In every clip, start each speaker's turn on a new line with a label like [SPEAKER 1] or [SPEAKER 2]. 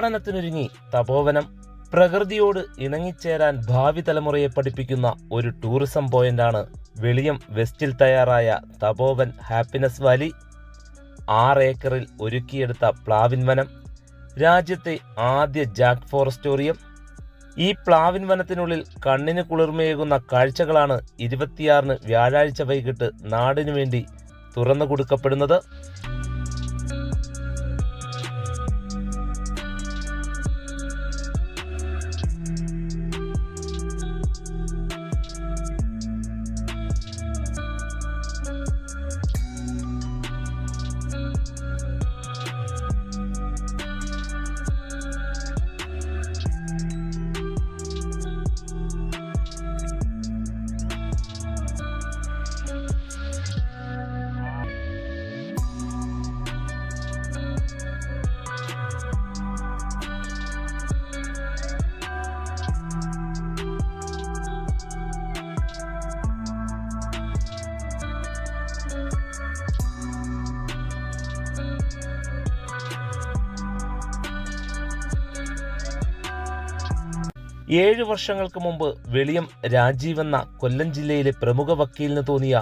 [SPEAKER 1] ഉദ്ഘാടനത്തിനൊരുങ്ങി തപോവനം. പ്രകൃതിയോട് ഇണങ്ങിച്ചേരാൻ ഭാവി തലമുറയെ പഠിപ്പിക്കുന്ന ഒരു ടൂറിസം പോയിന്റാണ് വെളിയം വെസ്റ്റിൽ തയ്യാറായ തപോവൻ ഹാപ്പിനെസ് വാലി. ആറ് ഏക്കറിൽ ഒരുക്കിയെടുത്ത പ്ലാവിൻ വനം. രാജ്യത്തെ ആദ്യ ജാക്ക് ഫോറസ്റ്റോറിയം ഈ പ്ലാവിൻ വനത്തിനുള്ളിൽ കണ്ണിന് കുളിർമയേകുന്ന കാഴ്ചകളാണ് ഇരുപത്തിയാറിന് വ്യാഴാഴ്ച വൈകിട്ട് നാടിനു വേണ്ടി തുറന്നു കൊടുക്കപ്പെടുന്നത് ഏഴ് വർഷങ്ങൾക്ക് മുമ്പ് വെളിയം രാജീവ് എന്ന കൊല്ലം ജില്ലയിലെ പ്രമുഖ വക്കീലിന് തോന്നിയ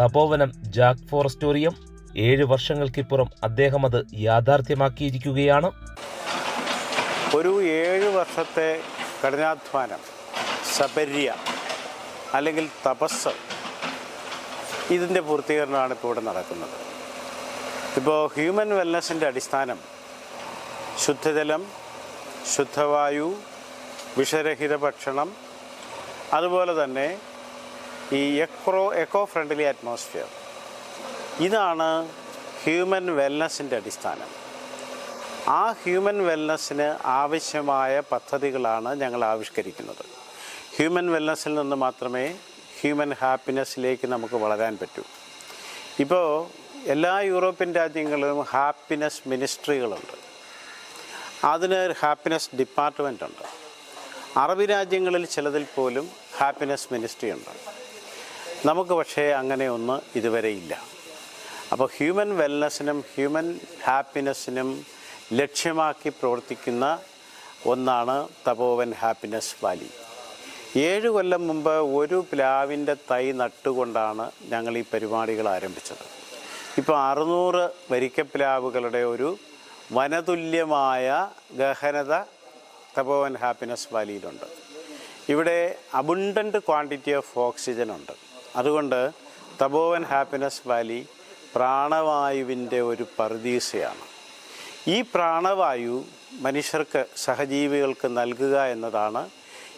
[SPEAKER 1] തപോവനം ജാക്ക് ഫോറസ്റ്റോറിയം ഏഴ് വർഷങ്ങൾക്കിപ്പുറം അദ്ദേഹം അത് യാഥാർത്ഥ്യമാക്കിയിരിക്കുകയാണ്.
[SPEAKER 2] ഒരു ഏഴ് വർഷത്തെ കഠിനാധ്വാനം സബര്യ അല്ലെങ്കിൽ തപസ് ഇതിന്റെ പൂർത്തീകരണമാണ് ഇപ്പോൾ ഇവിടെ നടക്കുന്നത്. ഇപ്പോൾ ഹ്യൂമൻ വെൽനസിന്റെ അടിസ്ഥാനം ശുദ്ധജലം ശുദ്ധവായു വിഷരഹിത ഭക്ഷണം അതുപോലെ തന്നെ ഈ എക്രോ എക്കോ ഫ്രണ്ട്ലി അറ്റ്മോസ്ഫിയർ ഇതാണ് ഹ്യൂമൻ വെൽനസിന്റെ അടിസ്ഥാനം. ആ ഹ്യൂമൻ വെൽനസ്സിന് ആവശ്യമായ പദ്ധതികളാണ് ഞങ്ങൾ ആവിഷ്കരിക്കുന്നത്. ഹ്യൂമൻ വെൽനസ്സിൽ നിന്ന് മാത്രമേ ഹ്യൂമൻ ഹാപ്പിനെസ്സിലേക്ക് നമുക്ക് വളരാൻ പറ്റൂ. ഇപ്പോൾ എല്ലാ യൂറോപ്യൻ രാജ്യങ്ങളിലും ഹാപ്പിനെസ് മിനിസ്ട്രികളുണ്ട് അതിന് ഹാപ്പിനെസ് ഡിപ്പാർട്ട്മെന്റ് ഉണ്ട്. അറബി രാജ്യങ്ങളിൽ ചിലതിൽ പോലും ഹാപ്പിനെസ് മിനിസ്ട്രി ഉണ്ട്. നമുക്ക് പക്ഷേ അങ്ങനെ ഒന്ന് ഇതുവരെ ഇല്ല. അപ്പോൾ ഹ്യൂമൻ വെൽനസ്സിനും ഹ്യൂമൻ ഹാപ്പിനെസ്സിനും ലക്ഷ്യമാക്കി പ്രവർത്തിക്കുന്ന ഒന്നാണ് തപോവൻ ഹാപ്പിനെസ് വാലി. ഏഴ് കൊല്ലം മുമ്പ് ഒരു പ്ലാവിന്റെ തൈ നട്ടുകൊണ്ടാണ് ഞങ്ങൾ ഈ പരിപാടികൾ ആരംഭിച്ചത്. ഇപ്പോൾ അറുന്നൂറ് വരിക്കപ്ലാവുകളുടെ ഒരു വനതുല്യമായ ഗഹനത തപോവൻ ഹാപ്പിനെസ് വാലിയിലുണ്ട്. ഇവിടെ അബുണ്ടന്റ് ക്വാണ്ടിറ്റി ഓഫ് ഓക്സിജൻ ഉണ്ട്. അതുകൊണ്ട് തപോവൻ ഹാപ്പിനെസ് വാലി പ്രാണവായുവിന്റെ ഒരു പർദീസയാണ്. ഈ പ്രാണവായു മനുഷ്യർക്ക് സഹജീവികൾക്ക് നൽകുക എന്നതാണ്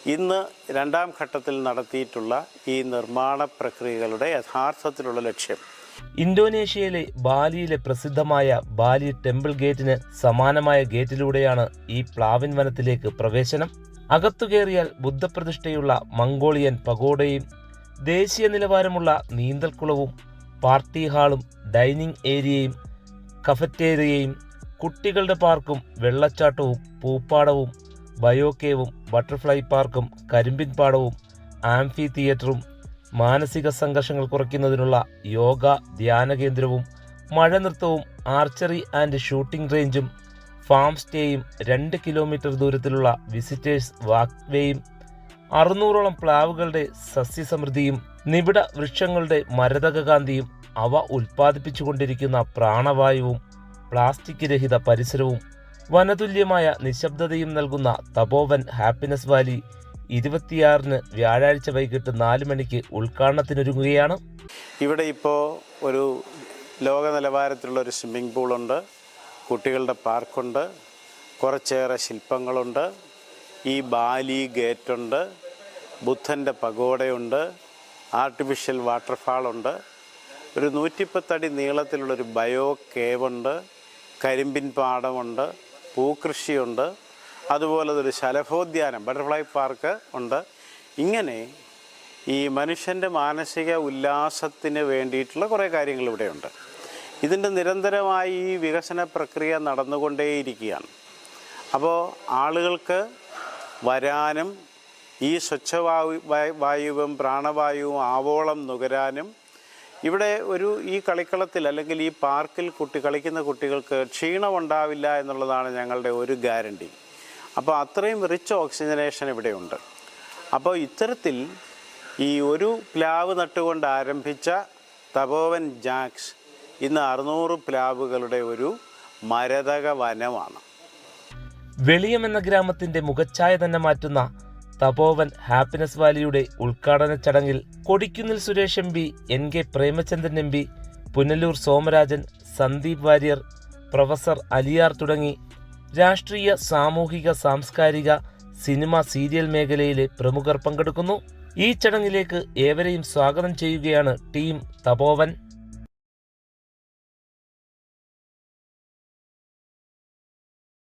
[SPEAKER 2] ഇന്ന് രണ്ടാം ഘട്ടത്തിൽ നടത്തിയിട്ടുള്ള ഈ നിർമ്മാണ പ്രക്രിയകളുടെ യഥാർത്ഥത്തിലുള്ള ലക്ഷ്യം.
[SPEAKER 1] ഇന്തോനേഷ്യയിലെ ബാലിയിലെ പ്രസിദ്ധമായ ബാലി ടെമ്പിൾ ഗേറ്റിന് സമാനമായ ഗേറ്റിലൂടെയാണ് ഈ പ്ലാവിൻ വനത്തിലേക്ക് പ്രവേശനം. അകത്തു കയറിയാൽ ബുദ്ധപ്രതിഷ്ഠയുള്ള മംഗോളിയൻ പഗോഡയും ദേശീയ നിലവാരമുള്ള നീന്തൽക്കുളവും പാർട്ടി ഹാളും ഡൈനിങ് ഏരിയയും കഫറ്റേറിയയും കുട്ടികളുടെ പാർക്കും വെള്ളച്ചാട്ടവും പൂപ്പാടവും ബയോക്കേവും ബട്ടർഫ്ലൈ പാർക്കും കരിമ്പിൻ പാടവും ആംഫി തിയേറ്ററും മാനസിക സംഘർഷങ്ങൾ കുറയ്ക്കുന്നതിനുള്ള യോഗ ധ്യാന കേന്ദ്രവും മഴ നൃത്തവും ആർച്ചറി ആൻഡ് ഷൂട്ടിംഗ് റേഞ്ചും ഫാം സ്റ്റേയും രണ്ട് കിലോമീറ്റർ ദൂരത്തിലുള്ള വിസിറ്റേഴ്സ് വാക്ക്വേയും അറുന്നൂറോളം പ്ലാവുകളുടെ സസ്യസമൃദ്ധിയും നിബിഡ വൃക്ഷങ്ങളുടെ മരതകകാന്തിയും അവ ഉൽപ്പാദിപ്പിച്ചുകൊണ്ടിരിക്കുന്ന പ്രാണവായുവും പ്ലാസ്റ്റിക് രഹിത പരിസരവും വനതുല്യമായ നിശബ്ദതയും നൽകുന്ന തപോവൻ ഹാപ്പിനെസ് വാലി ഇരുപത്തിയാറിന് വ്യാഴാഴ്ച വൈകിട്ട് നാല് മണിക്ക് ഉദ്ഘാടനത്തിനൊരുങ്ങുകയാണ്.
[SPEAKER 2] ഇവിടെ ഇപ്പോൾ ഒരു ലോക നിലവാരത്തിലുള്ള ഒരു സ്വിമ്മിംഗ് പൂളുണ്ട്. കുട്ടികളുടെ പാർക്കുണ്ട്. കുറച്ചേറെ ശില്പങ്ങളുണ്ട്. ഈ ബാലി ഗേറ്റുണ്ട്. ബുദ്ധന്റെ പഗോഡയുണ്ട്. ആർട്ടിഫിഷ്യൽ വാട്ടർഫാളുണ്ട്. ഒരു നൂറ്റിപ്പത്തടി നീളത്തിലുള്ളൊരു ബയോ കേവുണ്ട്. കരിമ്പിൻ പാടമുണ്ട്. പൂക്കൃഷിയുണ്ട്. അതുപോലെ ഒരു ശലഭോദ്യാനം ബട്ടർഫ്ലൈ പാർക്ക് ഉണ്ട്. ഇങ്ങനെ ഈ മനുഷ്യന്റെ മാനസിക ഉല്ലാസത്തിന് വേണ്ടിയിട്ടുള്ള കുറേ കാര്യങ്ങൾ ഇവിടെയുണ്ട്. ഇതിന്റെ നിരന്തരമായി ഈ വികസന പ്രക്രിയ നടന്നുകൊണ്ടേയിരിക്കുകയാണ്. അപ്പോൾ ആളുകൾക്ക് വരാനും ഈ സ്വച്ഛവായു വായു- വായുവും പ്രാണവായുവും ആവോളം നുകരാനും ഇവിടെ ഒരു ഈ കളിക്കളത്തിൽ അല്ലെങ്കിൽ ഈ പാർക്കിൽ കുട്ടി കളിക്കുന്ന കുട്ടികൾക്ക് ക്ഷീണമുണ്ടാവില്ല എന്നുള്ളതാണ് ഞങ്ങളുടെ ഒരു ഗ്യാരണ്ടി. അപ്പോൾ അത്രയും റിച്ച് ഓക്സിജനേഷൻ ഇവിടെയുണ്ട്. അപ്പോൾ ഇത്തരത്തിൽ ഈ ഒരു പ്ലാവ് നട്ടുകൊണ്ട് ആരംഭിച്ച തപോവൻ ജാക്സ് ഇന്ന് അറുന്നൂറ് പ്ലാവുകളുടെ ഒരു മരതക വനമാണ്.
[SPEAKER 1] വെളിയം എന്ന ഗ്രാമത്തിന്റെ മുഖച്ഛായ തന്നെ മാറ്റുന്ന തപോവൻ ഹാപ്പിനെസ് വാലിയുടെ ഉദ്ഘാടന ചടങ്ങിൽ Kodikunnil Suresh M P N K Premachandran M P Punalur Somarajan Sandeep Warrier professor Aliyar തുടങ്ങി രാഷ്ട്രീയ സാമൂഹിക സാംസ്കാരിക സിനിമ സീരിയൽ മേഖലയിലെ പ്രമുഖർ പങ്കെടുക്കുന്നു. ഈ ചടങ്ങിലേക്ക് ഏവരെയും സ്വാഗതം ചെയ്യുകയാണ് ടീം തപോവൻ.